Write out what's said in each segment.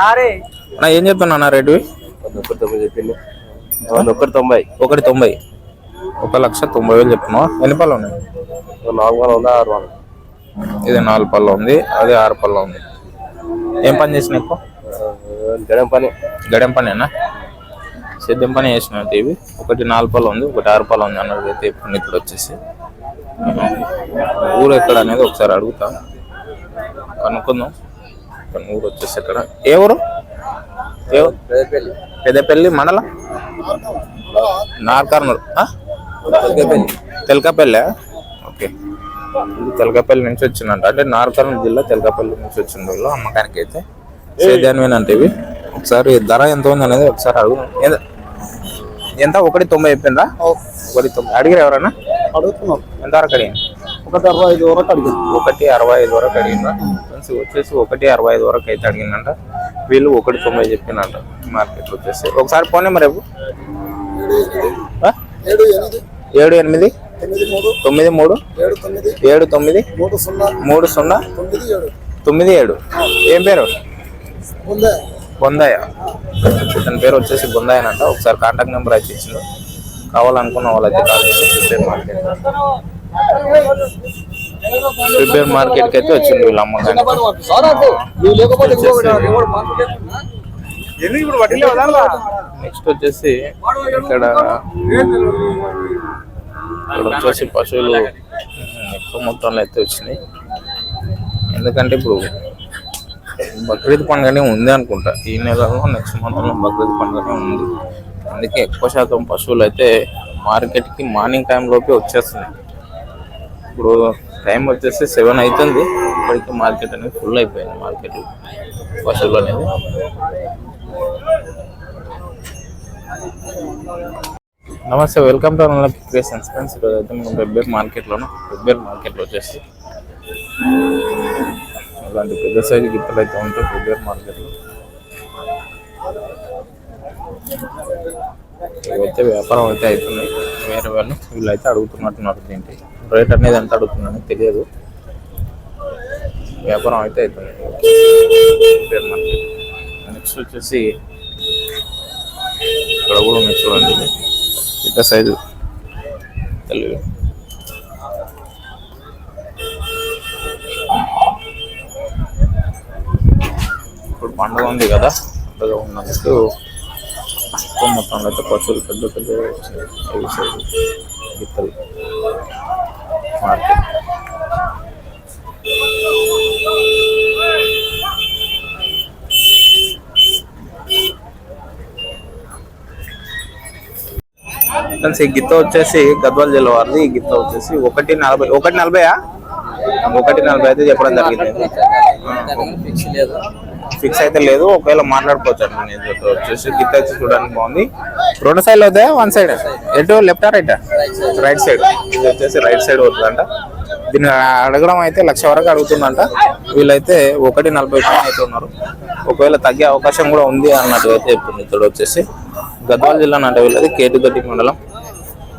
అన్న ఏం చెప్తున్నా అన్న రేటు ఒకటి తొంభై. చెప్పింది ఒకటి తొంభై. ఒకటి తొంభై ఒక లక్ష తొంభై వేలు చెప్తున్నావా? ఎన్ని పళ్ళు ఉన్నాయి? నాలుగు వందలు ఉందా? ఆరు వందలు. ఇది నాలుగు పళ్ళు ఉంది అది ఆరు పళ్ళు ఉంది. ఏం పని చేసిన ఎక్కువ గడం పని. గడెం పనేనా? సేద్యం పని చేసిన ఇవి ఒకటి నాలుగు పళ్ళు ఉంది ఒకటి ఆరు పళ్ళు ఉంది అన్నది అయితే ఇప్పుడు ఇప్పుడు వచ్చేసి. ఊరు ఎక్కడ అనేది ఒకసారి అడుగుతా. కనుక్కుందాం. కానీ ఊరు వచ్చేసి ఎక్కడ? ఏ ఊరు? ఏ ఊరు? పెద్దపల్లి. పెద్దపల్లి మండలం? నార్కర్నూరు ఆ? తెలకపల్లి. ఓకే. ఇది తెలకపల్లి నుంచి వచ్చిందంట. అంటే నార్కర్నూలు జిల్లా తెలకపల్లి నుంచి వచ్చింది వీళ్ళు అమ్మకానికి అయితే. సేద్యాన్ని అంటే ఇవి. ఒకసారి ధర ఎంత ఉంది అనేది ఒకసారి అడుగు. ఎంత- ఒకటి తొంభై చెప్పిందా? ఒకటి తొంభై. అడిగారు ఎవరన్నా? అడుగుతున్నాం. ఎంత వరకు ఒకటి అరవై ఐదు వరకు అడిగాను ఒకటి అరవై ఐదు వరకు అడిగిందా? ఫ్రెండ్స్ వచ్చేసి ఒకటి అరవై ఐదు వరకు అయితే అడిగిందంట. వీళ్ళు ఒకటి తొంభై చెప్పిందంట మార్కెట్ వచ్చేసి. ఒకసారి రేపు. ఆ? ఏడు ఎనిమిది. ఏడు ఎనిమిది. తొమ్మిది మూడు. ఏడు తొమ్మిది. ఏడు తొమ్మిది. మూడు సున్నా. తొమ్మిది ఏడు. ఏం పేరు? ఉందే బొందయ్య ఇతని పేరు వచ్చేసి బొందయ్య అంట ఒకసారి కాంటాక్ట్ నెంబర్ అయితే ఇచ్చిండు. కావాలనుకున్న వాళ్ళైతే కాల్ చేసి ప్రిపేర్ మార్కెట్కి మార్కెట్కి అయితే వచ్చింది వీళ్ళ నెక్స్ట్ వచ్చేసి ఇక్కడ ఇక్కడ వచ్చేసి పశువులు ఎక్కువ మొత్తంలో అయితే వచ్చినాయి. ఎందుకంటే ఇప్పుడు బక్రీద్ పండుగనే ఉంది అనుకుంటా. ఈ నెలలో నెక్స్ట్ మంత్లో బక్రీద్ పండుగనే ఉంది. అందుకే ఎక్కువ శాతం పశువులు అయితే మార్కెట్కి మార్నింగ్ టైంలోపే వచ్చేస్తున్నాయి. ఇప్పుడు టైం వచ్చేసి సెవెన్ అవుతుంది. ఇప్పటికీ మార్కెట్ అనేది ఫుల్ అయిపోయింది మార్కెట్. పశువులు అనేది నమస్తే welcome to unlock creations. Friends ఈరోజు అయితే మనం వెబ్బేర్ మార్కెట్లోను వెబ్బేర్ మార్కెట్లో వచ్చేసి ఇలాంటి పెద్ద సైజు గిత్తలు అయితే ఉంటాయి వెబ్బేర్ మార్కెట్లో. ఇవైతే వ్యాపారం అయితే అవుతున్నాయి వేరే వాళ్ళు వీళ్ళైతే అడుగుతున్నట్టున్నారు దీంట్లో రేట్ అనేది ఎంత అడుగుతుందని తెలియదు. వ్యాపారం అయితే అవుతుంది నెక్స్ట్ వచ్చేసి ఇక్కడ కూడా ఉన్నాయి చూడండి. పెద్ద సైజు. తెలియదు ఇప్పుడు పండుగ ఉంది కదా పండుగ ఉన్నందుకు మొత్తంలో అయితే పశువులు పెద్ద పెద్ద వచ్చినాయి గిత్తలు మార్కెట్ ఫ్రెండ్స్ ఈ గిత్త వచ్చేసి గద్వాల్ జిల్లా వారిది. ఈ గిత్త వచ్చేసి ఒకటి నలభై ఒకటి నలభైయా? ఒకటి నలభై అయితే చెప్పడం జరిగింది. ఫిక్స్ అయితే లేదు. ఒకవేళ మాట్లాడుకోవచ్చు అండి వచ్చేసి గిత్త అయితే చూడడానికి బాగుంది. రెండు సైడ్లు అవుతాయా వన్ సైడ్ ఎటు లెఫ్ట్ రైట్ రైట్ సైడ్ ఇది వచ్చేసి రైట్ సైడ్ అవుతుందంట. దీన్ని అడగడం అయితే లక్ష వరకు అడుగుతుందంట. వీళ్ళైతే ఒకటి నలభై పైన అయితే ఉన్నారు. ఒకవేళ తగ్గే అవకాశం కూడా ఉంది అన్నట్టు అయితే చెప్తుంది ఇక్కడ వచ్చేసి. గద్వాల జిల్లా అంటే వీళ్ళది కేటుగడ్డి మండలం.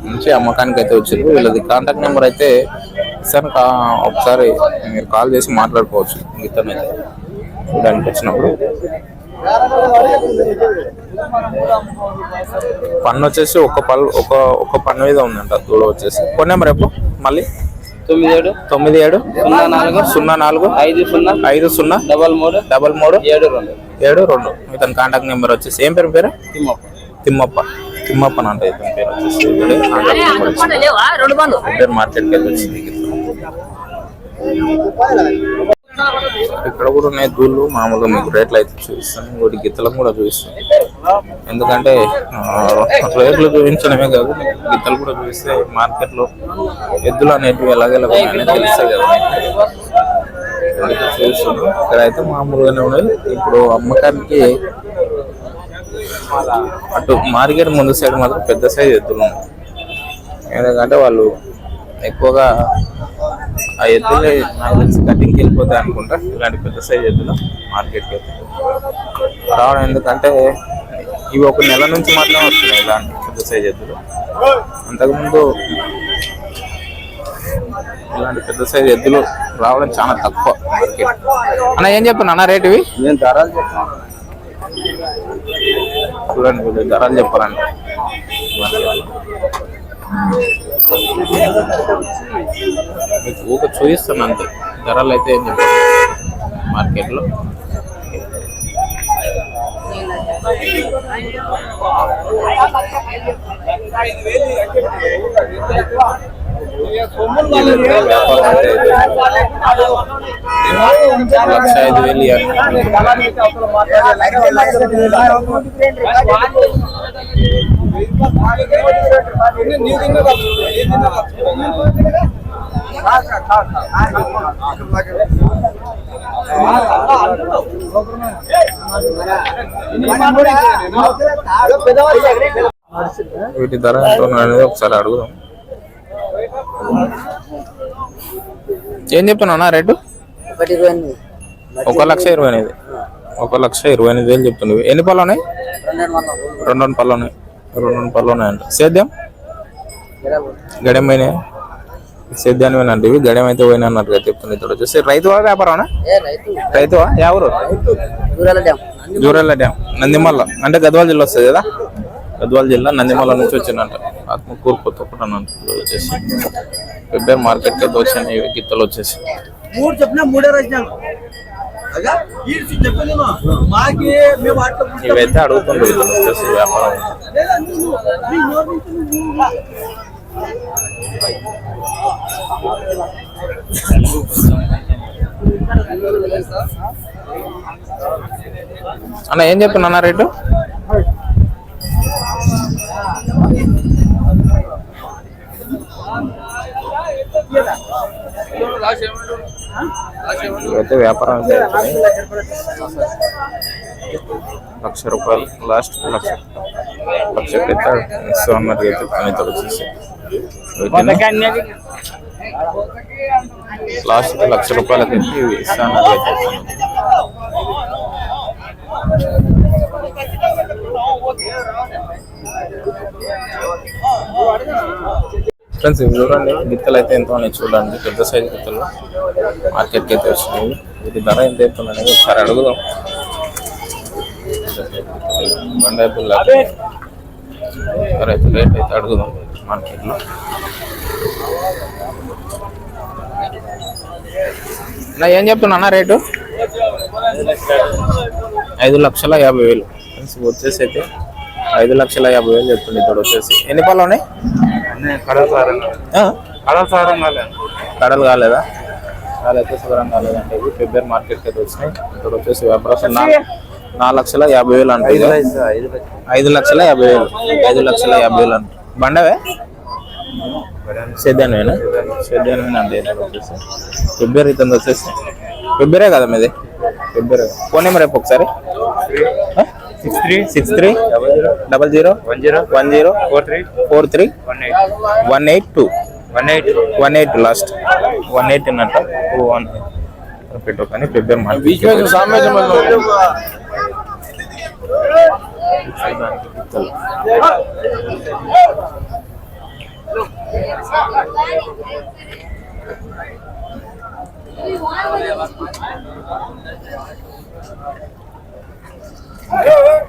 నుంచి అమ్మకానికి అయితే వచ్చింది. వీళ్ళది కాంటాక్ట్ నెంబర్ అయితే కా ఒకసారి మీరు కాల్ చేసి మాట్లాడుకోవచ్చు. గీతను చూడడానికి వచ్చినప్పుడు. పన్ను వచ్చేసి ఒక పళ్ళు ఒక ఒక పన్ను మీద ఉందంట. దూడ వచ్చేసి. ఫోన్ నెంబర్ ఎప్పుడు మళ్ళీ. తొమ్మిది ఏడు. తొమ్మిది ఏడు. సున్నా నాలుగు. సున్నా నాలుగు. ఐదు సున్నా. ఐదు సున్నా. డబల్ మూడు. డబల్ మూడు. ఏడు రెండు. ఏడు రెండు. ఇతని కాంటాక్ట్ నెంబర్ వచ్చేసి. ఏం పేరు పేరు? తిమ్మప్ప. తిమ్మప్ప. తిమ్మప్ప అంటే ఇతని పేరు వచ్చేసి. ఇద్దరు మార్కెట్కి వెళ్ళి వచ్చింది. ఇక్కడ కూడా ఉన్నాయి దూళ్ళు మామూలుగా మీకు రేట్లు అయితే చూపిస్తాను. ఇంకోటి గిత్తలను కూడా చూపిస్తాను. ఎందుకంటే రేట్లు చూపించడమే కాదు గిత్తలు కూడా చూపిస్తే మార్కెట్లో ఎద్దులు అనేటివి ఎలాగెలా ఉన్నాయని తెలుస్తాయి కదా. మీకు. చూస్తున్నాం. ఇక్కడ అయితే మామూలుగానే ఉన్నాయి. ఇప్పుడు అమ్మకానికి అటు మార్కెట్ ముందు సైడ్ మాత్రం పెద్ద సైజ్ ఎద్దులు ఉన్నాయి. ఎందుకంటే వాళ్ళు ఎక్కువగా ఆ ఎద్దులే నాకు తెలిసి కటింగ్కి వెళ్ళిపోతాయి అనుకుంటా. ఇలాంటి పెద్ద సైజ్ ఎద్దులు మార్కెట్కి అయితే. రావడం ఎందుకంటే ఇవి ఒక నెల నుంచి మాత్రమే వస్తున్నాయి ఇలాంటి పెద్ద సైజ్ ఎద్దులు. అంతకుముందు ఇలాంటి పెద్ద సైజ్ ఎద్దులు రావడం చాలా తక్కువ మార్కెట్ అన్న ఏం చెప్తున్నా అన్న రేట్ ఇవి? నేను ధరలు చెప్తాను చూడండి ధరలు చెప్పాలండి మీకు ఊక చూపిస్తాను అంతే ధరలు అయితే ఏం మార్కెట్లో లక్ష ఐదు వేలు వీటి ధర ఎంత అనేది ఒకసారి అడుగుదాం. ఏం చెప్తున్నా రేటు? ఒక లక్ష ఇరవై ఎనిమిది. ఒక లక్ష ఇరవై ఎనిమిది వేలు చెప్తున్నావు. ఎన్ని పళ్ళు ఉన్నాయి? రెండు వందల రెండు రెండు పళ్ళు ఉన్నాయి. రెండు పళ్ళు ఉన్నాయంట సేద్యం? గడెం పోయినాయి సేద్యాన్ని పోయినంటే ఇవి? గడెం అయితే పోయినా అన్నట్టుగా చెప్తుంది ఇక్కడ వచ్చేసి. రైతు వ్యాపారం ఏ రైతు. రైతు ఎవరు దూరాల డ్యామ్. జూరెల్ల డ్యామ్. నందిమల్ల. అంటే గద్వాల జిల్లా వస్తుంది కదా? గద్వాల జిల్లా నందిమల్ల నుంచి వచ్చిందంట. ఆత్మకూరు కొత్త వచ్చేసి వెబ్బేర్ మార్కెట్ అయితే వచ్చినాయి ఇవి గిత్తలు వచ్చేసి. మూడు చెప్పినా మూడే ఇవైతే వచ్చేసి వ్యాపారం. అన్న ఏం చెప్తున్నా రేటు? ఇవైతే వ్యాపారం అయితే అవుతుంది. లక్ష రూపాయలు లాస్ట్ లక్ష లక్ష అయితే ఇస్తూ అన్నట్టుగా చెప్తాను ఇతడు వచ్చేసి వీటిని లాస్ట్ లక్ష రూపాయలకి అయితే ఇవి ఇస్తా అన్నట్టుగా చెప్తాను ఫ్రెండ్స్ ఇవి చూడండి. గిత్తలు అయితే ఎంత ఉన్నాయి చూడండి. పెద్ద సైజు గిత్తలు. మార్కెట్కి అయితే వచ్చినాయి. వీటి ధర ఎంత అవుతుంది అనేది ఒకసారి అడుగుదాం. బండాయిపుల్ ధర అయితే రేట్ అయితే అడుగుదాం మార్కెట్లో. నా ఏం చెప్తున్నా అన్న రేటు? ఐదు లక్షల యాభై వేలు. ఫ్రెండ్స్ వచ్చేసి అయితే ఐదు లక్షల యాభై వేలు చెప్తుంది ఇక్కడ వచ్చేసి. ఎన్ని పళ్ళు ఉన్నాయి? కడలు కాలేదా. కాలైతే శుభ్రం కాలేదండి ఇవి ఫిబ్రవరి మార్కెట్కి అయితే వచ్చినాయి. ఇక్కడ వచ్చేసి వ్యాపారం నాలుగు లక్షల యాభై వేలు అంటే ఐదు లక్షల యాభై వేలు. ఐదు లక్షల యాభై వేలు అంట బండవే? సేద్యాన్వేనా సేద్యాన్వేనా అంటే వచ్చేసి. ఫిబ్రవరి ఇతను వచ్చేసి. ఫిబ్రవరి కదా మీది? ఫిబ్రవరి. ఫోన్ నెంబర్ రేపు ఒకసారి. Six three six three double zero one zero one zero four three four three one eight two one eight one eight last one eight అన్నట్ట వన్ పెట్టు కానీ ఫిబ్రవరి మార్కెట్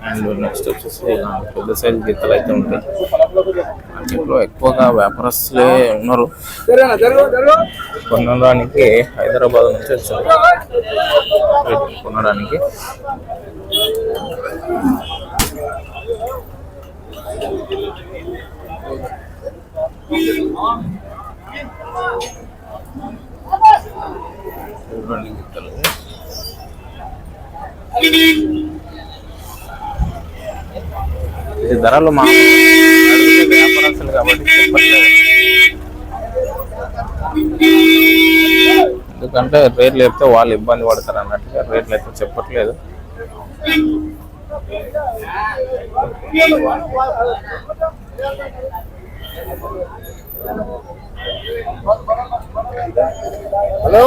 అండ్ నెక్స్ట్ వచ్చేసి ఇలా పెద్ద సైజ్ గీతలు అయితే ఉంటాయి ఇంట్లో ఎక్కువగా వ్యాపారస్తులే ఉన్నారు. కొనడానికి హైదరాబాద్ నుంచి వచ్చారు. కొనడానికి. చూడండి గీతలు ధరలు మా వ్యాపారస్తులు కాబట్టి ఎందుకంటే రేట్లు చెప్తే వాళ్ళు ఇబ్బంది పడతారు అన్నట్టుగా రేట్లు అయితే చెప్పట్లేదు. హలో?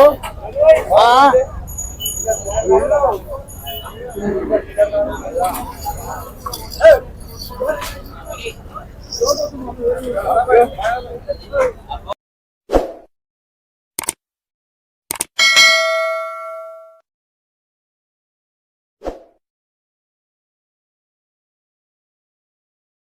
ఆ